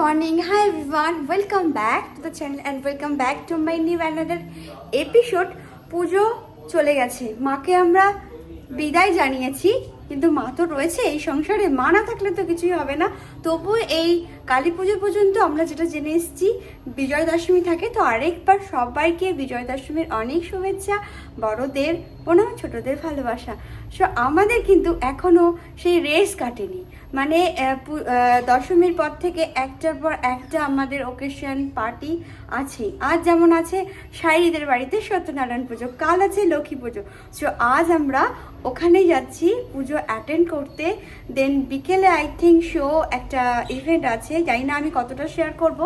morning hi everyone welcome back to the channel and welcome back to my new another episode পুজো চলে গেছে মাকে আমরা বিদায় জানিয়েছি কিন্তু মা তো রয়েছে এই সংসারে মা না থাকলে তো কিছুই হবে না তবু এই কালী পুজো পর্যন্ত আমরা যেটা জেনে এসেছি, বিজয় দশমী থাকে। তো আরেকবার সবাইকে বিজয় দশমীর অনেক শুভেচ্ছা, বড়দের প্রণাম ছোটদের ভালোবাসা। সো আমাদের কিন্তু এখনও সেই রেস কাটেনি। মানে দশমীর পর থেকে একটার পর একটা আমাদের ওকেশন পার্টি আছে। আজ যেমন আছে সাইরিদের বাড়িতে সত্যনারায়ণ পুজো, কাল আছে লক্ষ্মী পুজো। সো আজ আমরা ওখানে যাচ্ছি পুজো অ্যাটেন্ড করতে। দেন বিকেলে আই থিঙ্ক শো একটা ইভেন্ট আছে জানি না আমি কতটা শেয়ার করব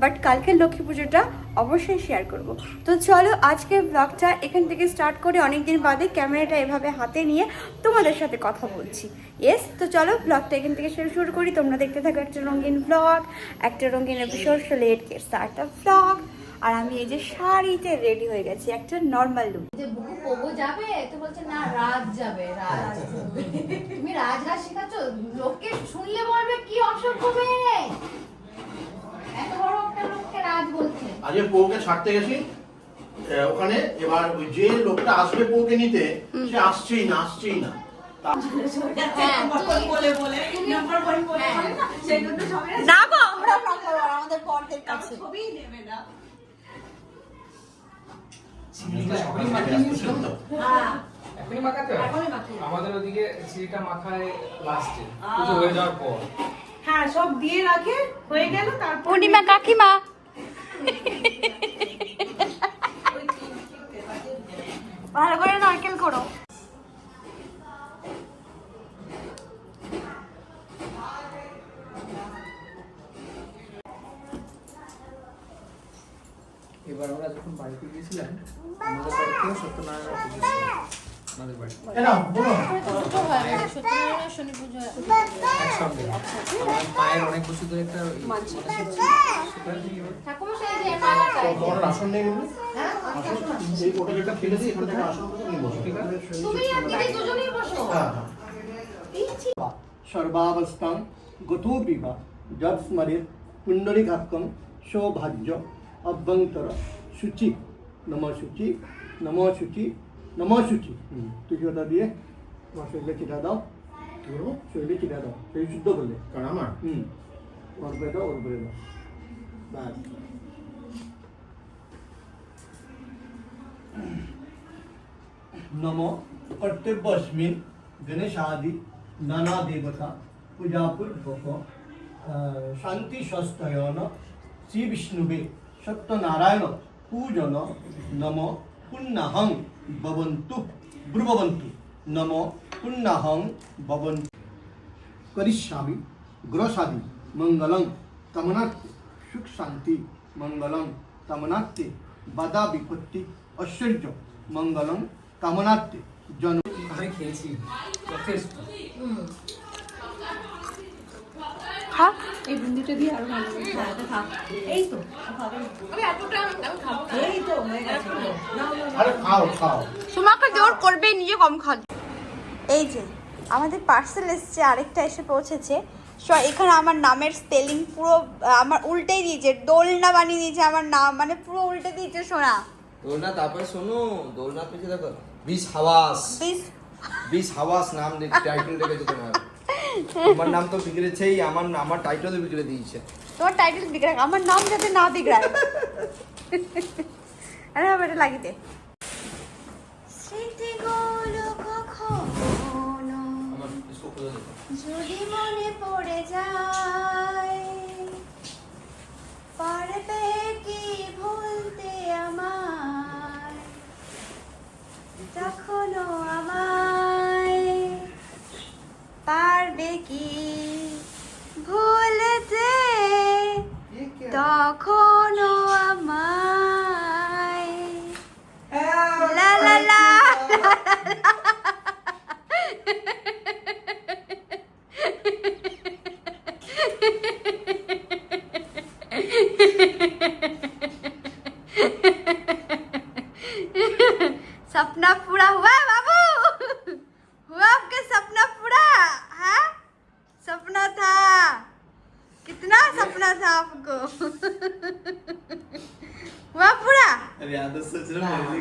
বাট কালকে লক্ষ্মী পুজোটা অবশ্যই শেয়ার করব। তো চলো আজকে ব্লগটা এখান থেকে স্টার্ট করে, অনেকদিন বাদে ক্যামেরাটা এভাবে হাতে নিয়ে তোমাদের সাথে কথা বলছি। ইয়েস তো চলো ব্লগটা এখান থেকে শুরু শুরু করি। তোমরা দেখতে থাকো একটা রঙিন ব্লগ একটা রঙিন এপিসোড স্টার্ট আপ ব্লগ আর আমি এই যে শাড়িতে রেডি হয়ে গেছি একটা নর্মাল লুক যে বুকু পোগো যাবে? তো বলছে না রাজ যাবে রাজ। তুমি রাজ রাজ শেখাচ্ছ? লোককে শুনলে বলবে কি অসভ্য মেয়ে! এত বড় একটা লোককে রাজ বলছে। আজকে পৌকে ছাড়তে গেছি ওখানে। এবার ওই যে লোকটা আসবে পৌকে নিতে সে আসছেই না আসছেই না। না? গো আমরা আমাদের কাছে। এখনই মাখাতে হয়? আমাদের ওদিকে চিড়িটা মাখায় লাস্টে পুজো হয়ে যাওয়ার পর। হ্যাঁ সব দিয়ে রাখে হয়ে গেল তারপর পূর্ণিমা কাকিমা। ভালো করে নারকেল করো এবার আমরা যখন বাড়িতে গিয়েছিলাম আমাদের বাড়িতেও সত্যনারায়ণ পুজো ছিল। আমাদের বাড়িতে এ নাও, বলো। সত্যনারায়ণ শনি পুজো একসঙ্গে আমার মায়ের অনেক বছর ধরে একটা ওই মানসিক ছিল। সেটা দিয়ে এবার ঠাকুমা সেই যে মালাটা এই যে। তোমার আসন নেই এমনি? আসন? এই ওটা যেটা থেকে আসন নিয়ে বসো। ঠিক আছে? তুমি আর দিদি দুজনেই বসো হ্যাঁ, হ্যাঁ। সর্বাবস্থান গতোপি বা যৎ স্মরেত পুণ্ডরিকাক্ষম সৌভাগ্য অভ্যন্তর शुचि नमा शुचि नमा शुचि नमा शुचि। हम्म। तुझे बता दिए वहाँ शरीर चिटा दाओ। शरीर चिटा दाओ। शरीर शुद्ध कर ले कड़ामा हम्म। और बेटा और बैठा बस। नमो कर्तव्यस्मिन गणेश आदि नाना देवता पूजापुर पूर्वक शांति स्वस्थ शिव विष्णुवे सत्यनारायण। পূজন নম পুণ্যাহং ভবন্তু ব্রুবন্তু নম পুণ্যাহং ভবন্তু করিষ্যামি গ্রসাদি মঙ্গলং কামনার্থে সুখ শান্তি মঙ্গলং কামনার্থে বাধা বিপত্তি ঐশ্বর্য মঙ্গলং কামনার্থে জন খেয়েছি যথেষ্ট হ্যাঁ এই বুন্দিটা দিয়ে আরও ভালো করে খা। এই তো এই তো হয়ে গেছে। নাও, নাও, নাও। আরে খাও খাও। তোমাকে জোর করবে নিজে কম খাল এই যে আমাদের পার্সেল এসেছে আরেকটা এসে পৌঁছেছে। সো এখানে আমার নামের স্পেলিং পুরো আমার উল্টেই দিয়েছে দোলনা বানিয়ে দিয়েছে আমার নাম মানে পুরো উল্টে দিয়েছে সোনা। দোলনা তারপরে শোনো দোলনা পেছে দেখো। বিশ হাওয়াস। বিশ হাওয়াস নাম টাইটেল রেখেছে তোমার। তোমার নাম তো বিগড়েছেই আমার আমার টাইটেল তো বিগড়ে দিয়েছে। তোমার টাইটেল বিগড়াক আমার নাম যাতে না বিগড়ায়। আরে হবে এটা লাগিতে আমার যদি মনে পড়ে যায় পারবে কি ভুলতে আমার पूरा हुआ बाबू? हुआ आपका सपना पूरा? है? सपना था। कितना सपना था आपको? हुआ पूरा? अरे याद सोच रहा हूँ।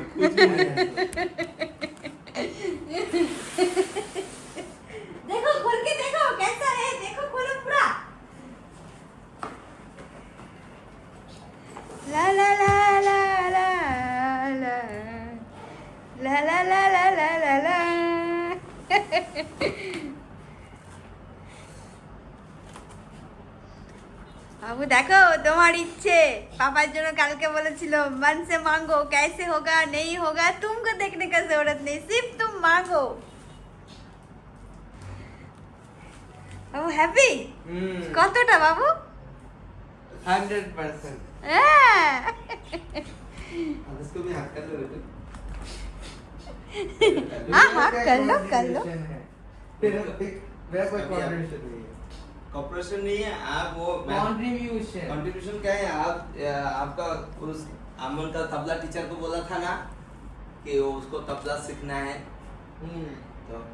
বাবু দেখো তোমার ইচ্ছে। পাপার জন্য কালকে বলেছিল মানসে মাঙ্গো ক্যাসে হোগা নেই হোগা তুমকো দেখনে কা জরুরত নেই সিফ তুম মাঙ্গো। বাবু হ্যাপি কতটা বাবু? হান্ড্রেড পার্সেন্ট হ্যাঁ। हाँ, हाँ, कर लो, कर लो। कॉन्ट्रीब्यूशन नहीं है है आप वो कॉन्ट्रीब्यूशन कंट्रीब्यूशन क्या है? आप आपका उस अमन का तबला टीचर को बोला था ना कि वो उसको तबला सीखना है। तो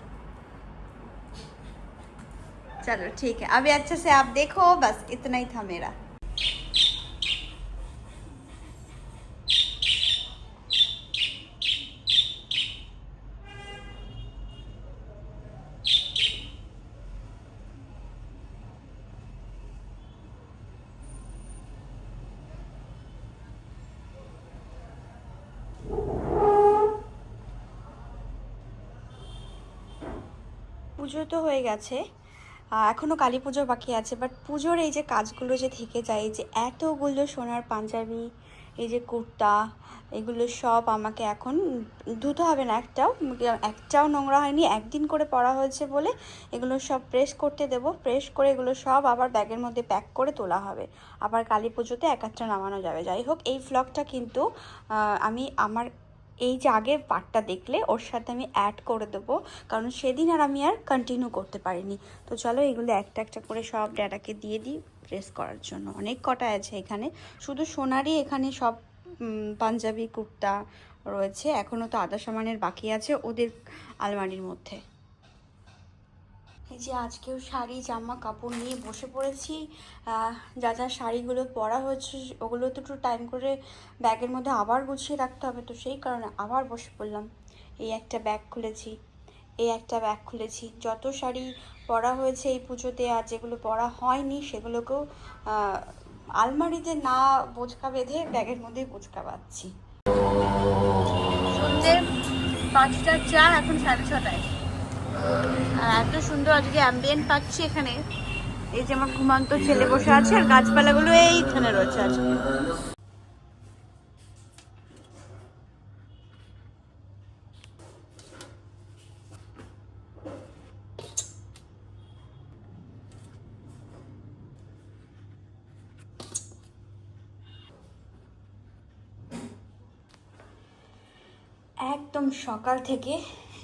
चलो ठीक है। अभी अच्छे से आप देखो बस इतना ही था मेरा। পুজো তো হয়ে গেছে। এখনও কালী পুজো বাকি আছে বাট পুজোর এই যে কাজগুলো যে থেকে যায়, যে এতগুলো সোনার পাঞ্জাবি, এই যে কুর্তা, এগুলো সব আমাকে এখন ধুতে হবে না, একটাও একটাও নোংরা হয়নি, একদিন করে পরা হয়েছে বলে এগুলো সব প্রেস করতে দেবো প্রেস করে এগুলো সব আবার ব্যাগের মধ্যে প্যাক করে তোলা হবে। আবার কালী পুজোতে এক একটা নামানো যাবে। যাই হোক, এই ফ্লগটা কিন্তু আমি আমার এই যে আগের পার্টটা দেখলে, ওর সাথে আমি অ্যাড করে দেবো, কারণ সেদিন আর আমি আর কন্টিনিউ করতে পারিনি। তো চলো এগুলো একটা একটা করে সব ডাটাকে দিয়ে দিই প্রেস করার জন্য। অনেক কটা আছে এখানে। শুধু সোনারই এখানে সব পাঞ্জাবি কুর্তা রয়েছে। এখনও তো আদা সামানের বাকি আছে ওদের আলমারির মধ্যে। যে আজকেও শাড়ি, জামা, কাপড় নিয়ে বসে পড়েছি। যা যা শাড়িগুলো পরা হয়েছে ওগুলো তো একটু টাইম করে ব্যাগের মধ্যে আবার গুছিয়ে রাখতে হবে। তো সেই কারণে আবার বসে পড়লাম। এই একটা ব্যাগ খুলেছি, এই একটা ব্যাগ খুলেছি। যত শাড়ি পরা হয়েছে এই পুজোতে আর যেগুলো পরা হয়নি, সেগুলোকেও আলমারিতে না বোঝকা বেঁধে ব্যাগের মধ্যেই বোঝকা পাচ্ছি সন্ধ্যে পাঁচটার চা, এখন সাড়ে ছটায়। এত সুন্দর আজকে অ্যাম্বিয়েন্ট পাচ্ছি এখানে। এই যে আমার ছেলে বসে আছে গাছপালাগুলো রয়েছে একদম সকাল থেকে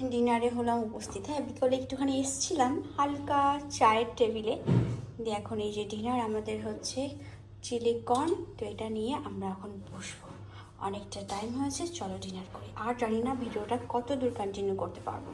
ডিনারে হলাম, উপস্থিত। হ্যাঁ বিকালে একটুখানি এসছিলাম, হালকা চায়ের টেবিলে। দিয়ে এখন এই যে ডিনার আমাদের হচ্ছে চিলি কর্ন তো এটা নিয়ে আমরা এখন বসবো। অনেকটা টাইম হয়েছে, চলো ডিনার করি। আর জানি না ভিডিওটা কত দূর কন্টিনিউ করতে পারব।